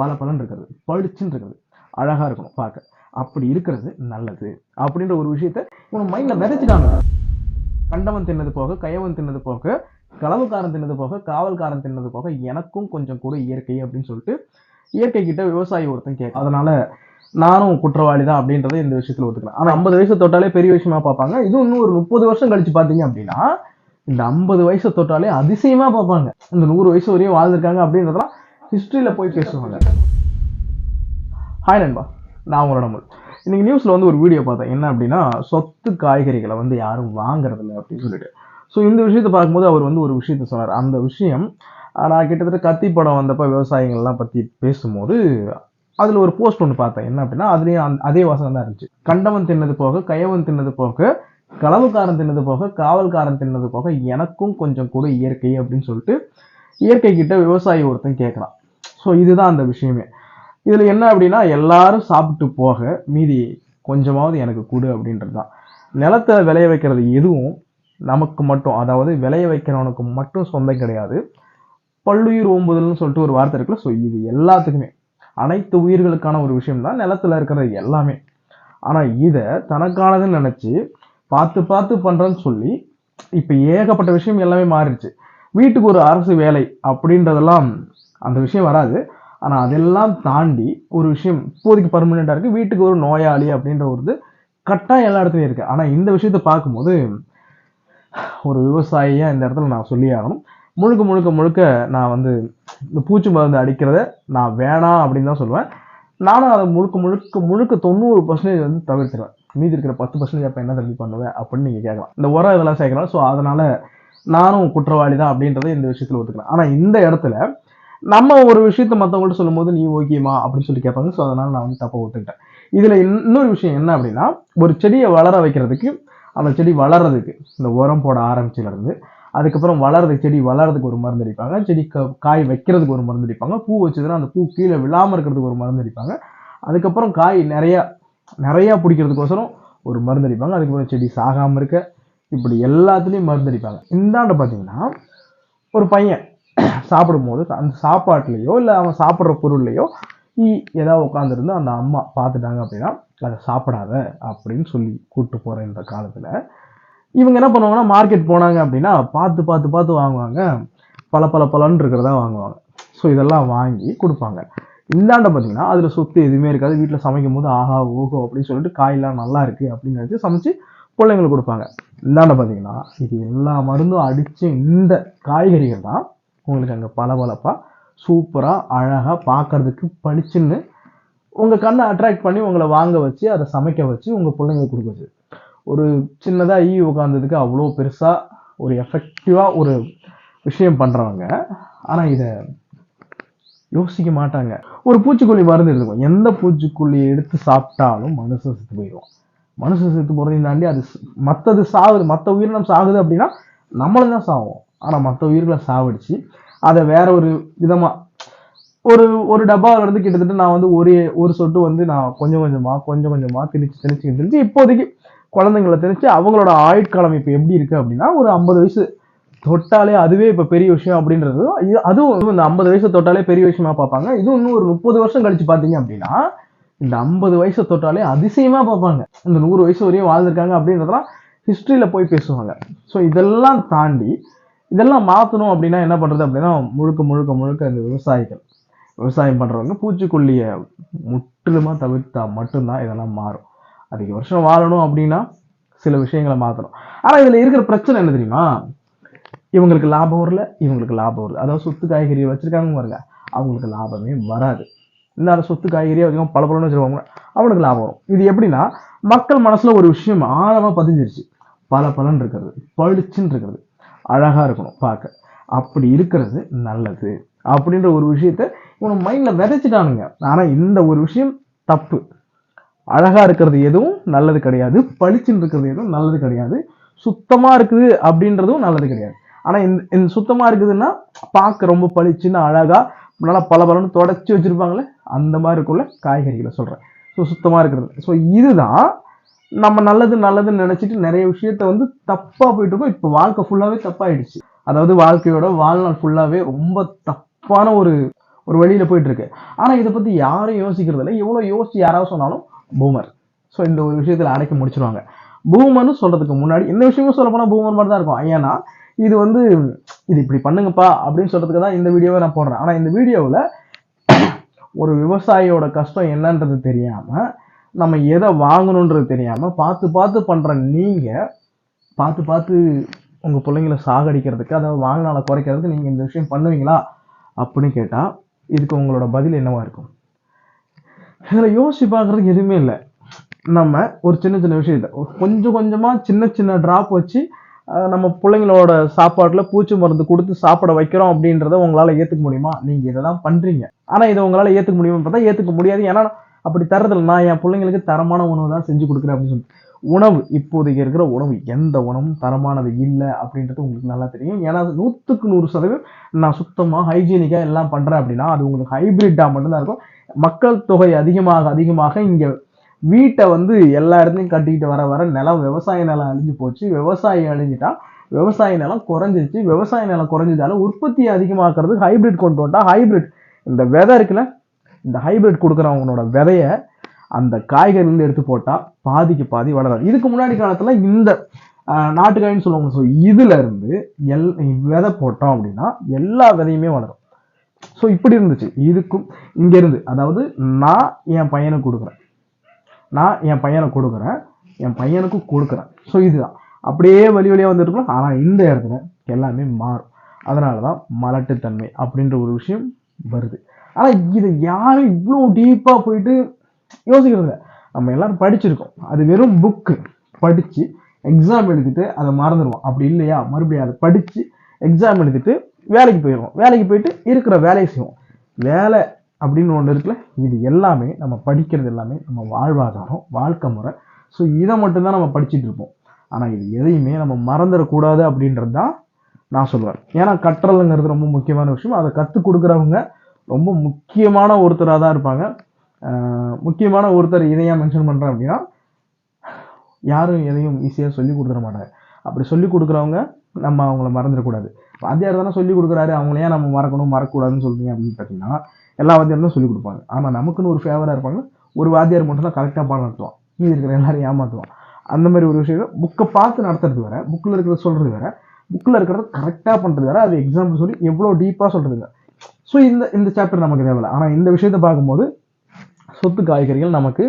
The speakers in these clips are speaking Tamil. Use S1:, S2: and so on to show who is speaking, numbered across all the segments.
S1: பல பலன் இருக்கிறது பழிச்சுன்னு இருக்கிறது அழகாக இருக்கணும் பார்க்க அப்படி இருக்கிறது நல்லது அப்படின்ற ஒரு விஷயத்த இவன் மைண்டில் விதைச்சிட்டாங்க கண்டவன் தின்னது போக கையவன் தின்னது போக களவுக்காரன் தின்னது போக காவல்காரன் தின்னது போக எனக்கும் கொஞ்சம் கூட இயற்கை அப்படின்னு சொல்லிட்டு இயற்கை கிட்ட விவசாயி ஒருத்தன் கேட்கும் அதனால நானும் குற்றவாளி தான் அப்படின்றத இந்த விஷயத்துல ஒத்துக்கலாம் ஆனா ஐம்பது வயசு தொட்டாலே பெரிய விஷயமா பார்ப்பாங்க இது இன்னும் ஒரு முப்பது வருஷம் கழிச்சு பாத்தீங்க அப்படின்னா இந்த ஐம்பது வயசு தொட்டாலே அதிசயமா பார்ப்பாங்க இந்த நூறு வயசு வரையும் வாழ்ந்திருக்காங்க அப்படின்றதெல்லாம் ஹிஸ்ட்ரியில் போய் பேசுவாங்க ஹாய் நண்பா நான் உங்களோட நம்பர் இன்றைக்கி நியூஸில் வந்து ஒரு வீடியோ பார்த்தேன் என்ன அப்படின்னா சொத்து காய்கறிகளை வந்து யாரும் வாங்குறதில்ல அப்படின்னு சொல்லிட்டு ஸோ இந்த விஷயத்தை பார்க்கும்போது அவர் வந்து ஒரு விஷயத்த சொன்னார் அந்த விஷயம் நான் கிட்டத்தட்ட கத்தி படம் வந்தப்போ விவசாயிகள்லாம் பற்றி பேசும்போது அதில் ஒரு போஸ்ட் ஒன்று பார்த்தேன் என்ன அப்படின்னா அதுலேயும் அந் அதே வாசகம் தான் இருந்துச்சு கண்டவன் தின்னது போக கையவன் தின்னது போக களவுக்காரன் தின்னது போக காவல்காரன் தின்னது போக எனக்கும் கொஞ்சம் கூட இயற்கை அப்படின்னு சொல்லிட்டு இயற்கை கிட்ட விவசாயி ஒருத்தன் கேட்குறான் ஸோ இதுதான் அந்த விஷயமே இதில் என்ன அப்படின்னா எல்லாரும் சாப்பிட்டு போக மீதி கொஞ்சமாவது எனக்கு கொடு அப்படின்றது தான் நிலத்தை விளைய வைக்கிறது எதுவும் நமக்கு மட்டும் அதாவது விளைய வைக்கிறவனுக்கு மட்டும் சொந்தம் கிடையாது பல்லுயிர் ஓம்புதல்னு சொல்லிட்டு ஒரு வார்த்தை இருக்குல்ல ஸோ இது எல்லாத்துக்குமே அனைத்து உயிர்களுக்கான ஒரு விஷயம் தான் நிலத்தில் இருக்கிறது எல்லாமே ஆனால் இதை தனக்கானதுன்னு நினச்சி பார்த்து பார்த்து பண்ணுறேன்னு சொல்லி இப்போ ஏகப்பட்ட விஷயம் எல்லாமே மாறிடுச்சு வீட்டுக்கு ஒரு அரசு வேலை அப்படின்றதெல்லாம் அந்த விஷயம் வராது ஆனால் அதெல்லாம் தாண்டி ஒரு விஷயம் இப்போதைக்கு பர்மனெண்ட்டாக இருக்குது வீட்டுக்கு ஒரு நோயாளி அப்படின்ற ஒரு இது கட்டாயம் எல்லா இடத்துலையும் இருக்குது ஆனால் இந்த விஷயத்தை பார்க்கும்போது ஒரு விவசாயியாக இந்த இடத்துல நான் சொல்லி ஆகணும் முழுக்க முழுக்க முழுக்க நான் வந்து இந்த பூச்சி மருந்து அடிக்கிறத நான் வேணாம் அப்படின்னு தான் சொல்லுவேன் நானும் அதை முழுக்க முழுக்க முழுக்க தொண்ணூறு பர்சன்டேஜ் வந்து தவிர்த்துருவேன் மீதி இருக்கிற பத்து பர்சன்டேஜ் அப்போ என்ன தள்ளி பண்ணுவேன் அப்படின்னு நீங்கள் கேட்கலாம் இந்த உரம் இதெல்லாம் சேர்க்கலாம் ஸோ அதனால் நானும் குற்றவாளி தான் அப்படின்றத இந்த விஷயத்தில் ஒத்துக்கலாம் ஆனால் இந்த இடத்துல நம்ம ஒரு விஷயத்த மற்றவங்கள்ட்ட சொல்லும் போது நீ ஓகேமா அப்படின்னு சொல்லி கேட்பாங்க ஸோ அதனால நான் வந்து தப்பை விட்டுக்கிட்டேன் இதில் இன்னொரு விஷயம் என்ன அப்படின்னா ஒரு செடியை வளர வைக்கிறதுக்கு அந்த செடி வளர்றதுக்கு இந்த உரம் போட ஆரம்பிச்சிலேருந்து அதுக்கப்புறம் வளர்றதுக்கு செடி வளர்றதுக்கு ஒரு மருந்து அடிப்பாங்க செடி காய் வைக்கிறதுக்கு ஒரு மருந்து அடிப்பாங்க பூ வச்சதுன்னா அந்த பூ கீழே விழாமல் இருக்கிறதுக்கு ஒரு மருந்து அடிப்பாங்க அதுக்கப்புறம் காய் நிறையா நிறையா பிடிக்கிறதுக்கோசரம் ஒரு மருந்து அடிப்பாங்க அதுக்கப்புறம் செடி சாகாமல் இருக்க இப்படி எல்லாத்துலேயும் மருந்து அடிப்பாங்க இந்தாண்ட பார்த்தீங்கன்னா ஒரு பையன் சாப்பிடும்போது அந்த சாப்பாட்டுலேயோ இல்லை அவன் சாப்பிட்ற பொருள்லையோ ஏதாவது உட்காந்துருந்து அந்த அம்மா பார்த்துட்டாங்க அப்படின்னா அதை சாப்பிடாத அப்படின்னு சொல்லி கூப்பிட்டு போகிற இந்த காலத்தில் இவங்க என்ன பண்ணுவாங்கன்னா மார்க்கெட் போனாங்க அப்படின்னா பார்த்து பார்த்து பார்த்து வாங்குவாங்க பல பல பலன்னு இருக்கிறதா வாங்குவாங்க ஸோ இதெல்லாம் வாங்கி கொடுப்பாங்க இந்தாண்ட பார்த்தீங்கன்னா அதில் சொத்து எதுவுமே இருக்காது வீட்டில் சமைக்கும் போது ஆஹா ஓகோ அப்படின்னு சொல்லிட்டு காயெல்லாம் நல்லா இருக்குது அப்படின்னு நினச்சி சமைச்சு பிள்ளைங்களுக்கு கொடுப்பாங்க இந்தாண்ட பார்த்தீங்கன்னா இது எல்லா மருந்தும் அடித்து இந்த காய்கறிகள் தான் உங்களுக்கு அங்கே பளபளப்பாக சூப்பராக அழகாக பார்க்குறதுக்கு படிச்சுன்னு உங்கள் கண்ணை அட்ராக்ட் பண்ணி உங்களை வாங்க வச்சு அதை சமைக்க வச்சு உங்கள் பிள்ளைங்களுக்கு கொடுக்க வச்சு ஒரு சின்னதாக ஈ உட்காந்ததுக்கு அவ்வளோ பெருசாக ஒரு எஃபெக்டிவாக ஒரு விஷயம் பண்ணுறவங்க ஆனால் இதை யோசிக்க மாட்டாங்க ஒரு பூச்சிக்கொல்லி மருந்து எடுத்துக்கும் எந்த பூச்சிக்கொல்லி எடுத்து சாப்பிட்டாலும் மனுஷன் செத்து போயிடும் மனுஷன் செத்து போகிறதையும் தாண்டி அது மற்றது சாகுது மற்ற உயிரினம் சாகுது அப்படின்னா நம்மளும் தான் சாகும் ஆனால் மற்ற உயிர்களை சாவடிச்சு அதை வேற ஒரு விதமாக ஒரு ஒரு இருந்து கிட்டத்தட்ட நான் வந்து ஒரு ஒரு சொட்டு வந்து நான் கொஞ்சம் கொஞ்சமாக கொஞ்சம் கொஞ்சமாக திணிச்சு திணிச்சு திணிச்சு இப்போதைக்கு குழந்தைங்களை திணிச்சு அவங்களோட ஆயுட்காலம் இப்போ எப்படி இருக்குது அப்படின்னா ஒரு ஐம்பது வயசு தொட்டாலே அதுவே இப்போ பெரிய விஷயம் அப்படின்றது அதுவும் இந்த ஐம்பது வயசு தொட்டாலே பெரிய விஷயமா பார்ப்பாங்க இதுவும் இன்னும் ஒரு முப்பது வருஷம் கழிச்சு பார்த்தீங்க அப்படின்னா இந்த ஐம்பது வயசை தொட்டாலே அதிசயமாக பார்ப்பாங்க இந்த நூறு வயசு வரையும் வாழ்ந்திருக்காங்க அப்படின்றதெல்லாம் ஹிஸ்ட்ரியில் போய் பேசுவாங்க ஸோ இதெல்லாம் தாண்டி இதெல்லாம் மாற்றணும் அப்படின்னா என்ன பண்ணுறது அப்படின்னா முழுக்க முழுக்க முழுக்க இந்த விவசாயிகள் விவசாயம் பண்ணுறவங்க பூச்சிக்கொல்லியை முற்றிலுமாக தவிர்த்தா மட்டும்தான் இதெல்லாம் மாறும் அதிக வருஷம் வாழணும் அப்படின்னா சில விஷயங்களை மாற்றணும் ஆனால் இதில் இருக்கிற பிரச்சனை என்ன தெரியுமா இவங்களுக்கு லாபம் வரல இவங்களுக்கு லாபம் வருது அதாவது சொத்து காய்கறி வச்சுருக்காங்க பாருங்க அவங்களுக்கு லாபமே வராது இந்த சொத்து காய்கறியாக வச்சுக்கோங்க பல பலன்னு வச்சுருவாங்க அவனுக்கு லாபம் வரும் இது எப்படின்னா மக்கள் மனசில் ஒரு விஷயம் ஆழமாக பதிஞ்சிருச்சு பல பலன் இருக்கிறது பழிச்சுன்னு இருக்கிறது அழகாக இருக்கணும் பார்க்க அப்படி இருக்கிறது நல்லது அப்படின்ற ஒரு விஷயத்த இவனை மைண்டில் விதைச்சிட்டானுங்க ஆனால் இந்த ஒரு விஷயம் தப்பு அழகாக இருக்கிறது எதுவும் நல்லது கிடையாது பளிச்சுன்னு இருக்கிறது எதுவும் நல்லது கிடையாது சுத்தமாக இருக்குது அப்படின்றதும் நல்லது கிடையாது ஆனால் இந்த இந்த சுத்தமாக இருக்குதுன்னா பார்க்க ரொம்ப பளிச்சுன்னு அழகாக நல்லா பல பலன்னு தொடச்சி வச்சுருப்பாங்களே அந்த மாதிரி இருக்குள்ள காய்கறிகளை சொல்கிறேன் ஸோ சுத்தமாக இருக்கிறது ஸோ இதுதான் நம்ம நல்லது நல்லதுன்னு நினச்சிட்டு நிறைய விஷயத்த வந்து தப்பாக போயிட்டு இருக்கோம் இப்போ வாழ்க்கை ஃபுல்லாகவே தப்பாயிடுச்சு அதாவது வாழ்க்கையோட வாழ்நாள் ஃபுல்லாகவே ரொம்ப தப்பான ஒரு ஒரு வழியில் போயிட்டுருக்கு ஆனால் இதை பற்றி யாரும் யோசிக்கிறது இல்லை எவ்வளோ யோசிச்சு யாராவது சொன்னாலும் பூமர் ஸோ இந்த ஒரு விஷயத்தில் அடைக்க முடிச்சிருவாங்க பூமர்னு சொல்கிறதுக்கு முன்னாடி இந்த விஷயமும் சொல்ல போனால் பூமர் மாதிரி தான் இருக்கும் ஏன்னா இது வந்து இது இப்படி பண்ணுங்கப்பா அப்படின்னு சொல்கிறதுக்கு தான் இந்த வீடியோவை நான் போடுறேன் ஆனால் இந்த வீடியோவில் ஒரு விவசாயியோட கஷ்டம் என்னன்றது தெரியாமல் நம்ம எதை வாங்கணுன்றது தெரியாமல் பார்த்து பார்த்து பண்ணுற நீங்கள் பார்த்து பார்த்து உங்கள் பிள்ளைங்கள சாகடிக்கிறதுக்கு அதை வாங்கினால குறைக்கிறதுக்கு நீங்கள் இந்த விஷயம் பண்ணுவீங்களா அப்படின்னு கேட்டால் இதுக்கு உங்களோட பதில் என்னவாக இருக்கும் இதில் யோசிச்சு பார்க்குறதுக்கு எதுவுமே இல்லை நம்ம ஒரு சின்ன சின்ன விஷயத்த கொஞ்சம் கொஞ்சமாக சின்ன சின்ன ட்ராப் வச்சு நம்ம பிள்ளைங்களோட சாப்பாட்டில் பூச்சி மருந்து கொடுத்து சாப்பிட வைக்கிறோம் அப்படின்றத உங்களால் ஏற்றுக்க முடியுமா நீங்கள் இதை தான் பண்ணுறீங்க ஆனால் இதை உங்களால் ஏற்றுக்க முடியுமா பார்த்தா ஏற்றுக்க முடியாது ஏன்னா அப்படி தரதில்ல நான் என் பிள்ளைங்களுக்கு தரமான உணவு தான் செஞ்சு கொடுக்குறேன் அப்படின்னு சொல்லிட்டு உணவு இப்போதைக்கு இருக்கிற உணவு எந்த உணவும் தரமானது இல்லை அப்படின்றது உங்களுக்கு நல்லா தெரியும் ஏன்னா நூற்றுக்கு நூறு சதவீதம் நான் சுத்தமாக ஹைஜீனிக்காக எல்லாம் பண்ணுறேன் அப்படின்னா அது உங்களுக்கு ஹைப்ரிட்டாக மட்டும்தான் இருக்கும் மக்கள் தொகை அதிகமாக அதிகமாக இங்கே வீட்டை வந்து எல்லா இடத்துலையும் கட்டிக்கிட்டு வர வர நிலம் விவசாய நிலம் அழிஞ்சு போச்சு விவசாயம் அழிஞ்சிட்டா விவசாய நிலம் குறைஞ்சிருச்சு விவசாய நிலம் குறைஞ்சதால உற்பத்தி அதிகமாக்குறது ஹைபிரிட் கொண்டு வந்தால் ஹைபிரிட் இந்த வெதை இருக்குல்ல இந்த ஹைபிரிட் கொடுக்குறவங்களோட விதைய அந்த காய்கறிகள் எடுத்து போட்டால் பாதிக்கு பாதி வளராது இதுக்கு முன்னாடி காலத்தில் இந்த நாட்டுக்காயின்னு சொல்லுவாங்க ஸோ இதுலேருந்து எல் விதை போட்டோம் அப்படின்னா எல்லா விதையுமே வளரும் ஸோ இப்படி இருந்துச்சு இதுக்கும் இங்கேருந்து அதாவது நான் என் பையனுக்கு கொடுக்குறேன் நான் என் பையனை கொடுக்குறேன் என் பையனுக்கும் கொடுக்குறேன் ஸோ இதுதான் அப்படியே வழி வழியாக வந்துருக்கணும் ஆனால் இந்த இடத்துல எல்லாமே மாறும் அதனால தான் மலட்டுத்தன்மை அப்படின்ற ஒரு விஷயம் வருது ஆனால் இது யாரும் இவ்வளோ டீப்பாக போயிட்டு யோசிக்கிறது நம்ம எல்லோரும் படிச்சிருக்கோம் அது வெறும் புக்கு படித்து எக்ஸாம் எடுத்துகிட்டு அதை மறந்துடுவோம் அப்படி இல்லையா மறுபடியும் அதை படித்து எக்ஸாம் எடுத்துகிட்டு வேலைக்கு போயிடுவோம் வேலைக்கு போயிட்டு இருக்கிற வேலையை செய்வோம் வேலை அப்படின்னு ஒன்று இருக்குல்ல இது எல்லாமே நம்ம படிக்கிறது எல்லாமே நம்ம வாழ்வாதாரம் வாழ்க்கை முறை ஸோ இதை மட்டும்தான் நம்ம படிச்சுட்டு இருப்போம் ஆனால் இது எதையுமே நம்ம மறந்துடக்கூடாது அப்படின்றது தான் நான் சொல்லுவேன் ஏன்னா கற்றலுங்கிறது ரொம்ப முக்கியமான விஷயம் அதை கற்றுக் கொடுக்குறவங்க ரொம்ப முக்கியமான ஒருத்தராக தான் இருப்பாங்க முக்கியமான ஒருத்தர் இதை மென்ஷன் பண்ணுறேன் அப்படின்னா யாரும் எதையும் ஈஸியாக சொல்லி கொடுத்துட மாட்டாங்க அப்படி சொல்லி கொடுக்குறவங்க நம்ம அவங்கள மறந்துடக்கூடாது வாத்தியார் தானே சொல்லி கொடுக்குறாரு அவங்கள ஏன் நம்ம மறக்கணும் மறக்கக்கூடாதுன்னு சொல்கிறீங்க அப்படின்னு பார்த்தீங்கன்னா எல்லா வாத்தியாரும் தான் சொல்லி கொடுப்பாங்க ஆனால் நமக்குன்னு ஒரு ஃபேவராக இருப்பாங்க ஒரு வாத்தியார் மட்டும் தான் கரெக்டாக பாடம் நடத்துவான் மீதி இருக்கிற எல்லாரும் ஏமாற்றுவான் அந்த மாதிரி ஒரு விஷயத்தை புக்கை பார்த்து நடத்துறது வேறு புக்கில் இருக்கிறத சொல்கிறது வேறு புக்கில் இருக்கிறத கரெக்டாக பண்ணுறது வேறு அது எக்ஸாம்பிள் சொல்லி எவ்வளோ டீப்பாக சொல்கிறது ஸோ இந்த இந்த சாப்டர் நமக்கு தேவையில்லை ஆனால் இந்த விஷயத்தை பார்க்கும்போது சொத்து காய்கறிகள் நமக்கு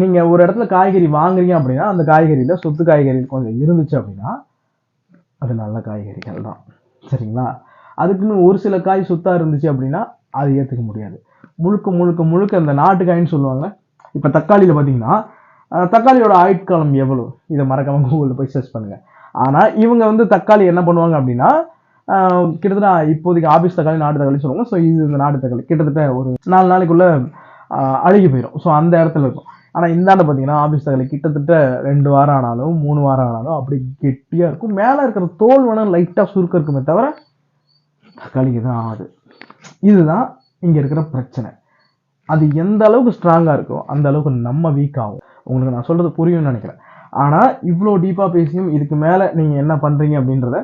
S1: நீங்கள் ஒரு இடத்துல காய்கறி வாங்குறீங்க அப்படின்னா அந்த காய்கறியில் சொத்து காய்கறி கொஞ்சம் இருந்துச்சு அப்படின்னா அது நல்ல காய்கறிகள் தான் சரிங்களா அதுக்குன்னு ஒரு சில காய் சொத்தாக இருந்துச்சு அப்படின்னா அது ஏற்றுக்க முடியாது முழுக்க முழுக்க முழுக்க அந்த நாட்டுக்காயின்னு சொல்லுவாங்க இப்போ தக்காளியில் பார்த்தீங்கன்னா தக்காளியோட ஆயுட்காலம் எவ்வளோ இதை மறக்காமல் கூகுளில் போய் சர்ச் பண்ணுங்கள் ஆனால் இவங்க வந்து தக்காளி என்ன பண்ணுவாங்க அப்படின்னா கிட்டத்தட்ட இப்போதைக்கு ஆஃபீஸ் தக்காளி நாட்டு தக்காளி சொல்லுவாங்க ஸோ இது இந்த நாட்டு தக்காளி கிட்டத்தட்ட ஒரு நாலு நாளைக்குள்ளே அழுகி போயிடும் ஸோ அந்த இடத்துல இருக்கும் ஆனால் ஆண்டு பார்த்தீங்கன்னா ஆஃபீஸ் தகவலை கிட்டத்தட்ட ரெண்டு வாரம் ஆனாலும் மூணு வாரம் ஆனாலும் அப்படி கெட்டியாக இருக்கும் மேலே இருக்கிற தோல் வேணும் லைட்டாக சுருக்க இருக்குமே தவிர தக்காளிக்கு தான் ஆகுது இதுதான் இங்கே இருக்கிற பிரச்சனை அது எந்த அளவுக்கு ஸ்ட்ராங்காக இருக்கோ அந்த அளவுக்கு நம்ம வீக் ஆகும் உங்களுக்கு நான் சொல்கிறது புரியும்னு நினைக்கிறேன் ஆனால் இவ்வளோ டீப்பாக பேசியும் இதுக்கு மேலே நீங்கள் என்ன பண்ணுறீங்க அப்படின்றத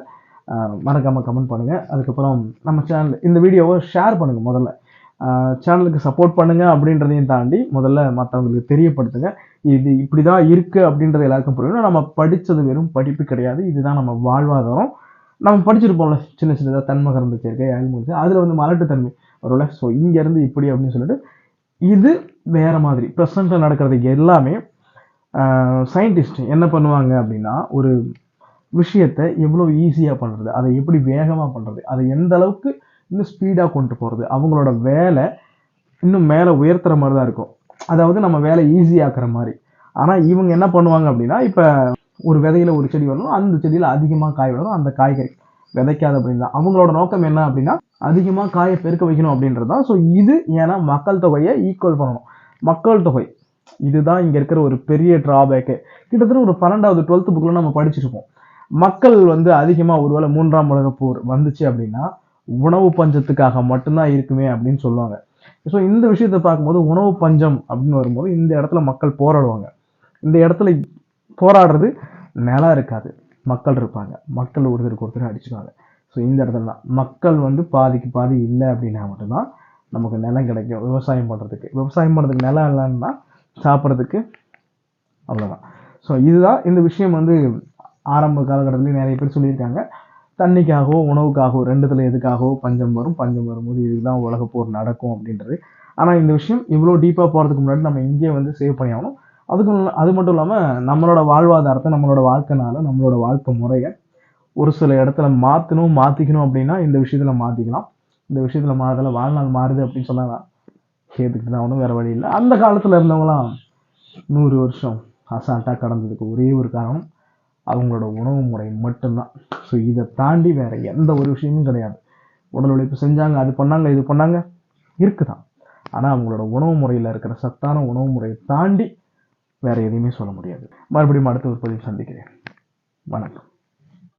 S1: மறக்காமல் கமெண்ட் பண்ணுங்கள் அதுக்கப்புறம் நம்ம சேனல் இந்த வீடியோவை ஷேர் பண்ணுங்கள் முதல்ல சேனலுக்கு சப்போர்ட் பண்ணுங்கள் அப்படின்றதையும் தாண்டி முதல்ல மற்றவங்களுக்கு தெரியப்படுத்துங்க இது இப்படி தான் இருக்குது அப்படின்றது எல்லாருக்கும் புரியணும் நம்ம படித்தது வெறும் படிப்பு கிடையாது இதுதான் நம்ம வாழ்வாதாரம் நம்ம படிச்சிருப்போம்ல சின்ன சின்னதாக தன்மகரந்த சேர்க்கை முடிச்சு அதில் வந்து மலட்டுத்தன்மை வரும்ல ஸோ இங்கேருந்து இப்படி அப்படின்னு சொல்லிட்டு இது வேறு மாதிரி ப்ரெசண்ட்டில் நடக்கிறது எல்லாமே சயின்டிஸ்ட் என்ன பண்ணுவாங்க அப்படின்னா ஒரு விஷயத்தை எவ்வளோ ஈஸியாக பண்ணுறது அதை எப்படி வேகமாக பண்ணுறது அதை எந்த அளவுக்கு இன்னும் ஸ்பீடாக கொண்டு போகிறது அவங்களோட வேலை இன்னும் மேலே உயர்த்துற மாதிரி தான் இருக்கும் அதாவது நம்ம வேலை ஈஸியாக்குற மாதிரி ஆனால் இவங்க என்ன பண்ணுவாங்க அப்படின்னா இப்போ ஒரு விதையில் ஒரு செடி வரணும் அந்த செடியில் அதிகமாக காய் வரணும் அந்த காய்கறி விதைக்காது அப்படின்னு தான் அவங்களோட நோக்கம் என்ன அப்படின்னா அதிகமாக காயை பெருக்க வைக்கணும் அப்படின்றது தான் ஸோ இது ஏன்னா மக்கள் தொகையை ஈக்குவல் பண்ணணும் மக்கள் தொகை இதுதான் இங்கே இருக்கிற ஒரு பெரிய ட்ராபேக்கு கிட்டத்தட்ட ஒரு பன்னெண்டாவது டுவெல்த்து புக்கில் நம்ம படிச்சிருப்போம் மக்கள் வந்து அதிகமாக ஒருவேளை மூன்றாம் உலக போர் வந்துச்சு அப்படின்னா உணவு பஞ்சத்துக்காக மட்டும்தான் இருக்குமே அப்படின்னு சொல்லுவாங்க ஸோ இந்த விஷயத்தை பார்க்கும்போது உணவு பஞ்சம் அப்படின்னு வரும்போது இந்த இடத்துல மக்கள் போராடுவாங்க இந்த இடத்துல போராடுறது நிலம் இருக்காது மக்கள் இருப்பாங்க மக்கள் ஒருத்தருக்கு ஒருத்தர் அடிச்சுக்காங்க ஸோ இந்த இடத்துல தான் மக்கள் வந்து பாதிக்கு பாதி இல்லை அப்படின்னா மட்டும்தான் நமக்கு நிலம் கிடைக்கும் விவசாயம் பண்ணுறதுக்கு விவசாயம் பண்ணுறதுக்கு நிலம் இல்லைன்னா சாப்பிட்றதுக்கு அவ்வளோதான் ஸோ இதுதான் இந்த விஷயம் வந்து ஆரம்ப காலகட்டத்துலேயும் நிறைய பேர் சொல்லியிருக்காங்க தண்ணிக்காகவோ உணவுக்காகவோ ரெண்டுத்தில் எதுக்காகவோ பஞ்சம் வரும் பஞ்சம் வரும்போது போது இதுதான் உலக போர் நடக்கும் அப்படின்றது ஆனால் இந்த விஷயம் இவ்வளோ டீப்பாக போகிறதுக்கு முன்னாடி நம்ம இங்கேயே வந்து சேவ் பண்ணி ஆகணும் அதுக்கு அது மட்டும் இல்லாமல் நம்மளோட வாழ்வாதாரத்தை நம்மளோட வாழ்க்கைனால நம்மளோட வாழ்க்கை முறையை ஒரு சில இடத்துல மாற்றணும் மாற்றிக்கணும் அப்படின்னா இந்த விஷயத்தில் மாற்றிக்கலாம் இந்த விஷயத்தில் மாறதில் வாழ்நாள் மாறுது அப்படின்னு சொன்னாங்க கேட்டுக்கிட்டு தான் ஒன்றும் வேறு வழி இல்லை அந்த காலத்தில் இருந்தவங்களாம் நூறு வருஷம் அசால்ட்டாக கடந்ததுக்கு ஒரே ஒரு காரணம் அவங்களோட உணவு முறை மட்டும்தான் ஸோ இதை தாண்டி வேறு எந்த ஒரு விஷயமும் கிடையாது உடல் உழைப்பு செஞ்சாங்க அது பண்ணாங்க இது பண்ணாங்க இருக்குதான் ஆனால் அவங்களோட உணவு முறையில் இருக்கிற சத்தான உணவு முறையை தாண்டி வேறு எதையுமே சொல்ல முடியாது மறுபடியும் அடுத்த ஒரு பதிவு சந்திக்கிறேன் வணக்கம்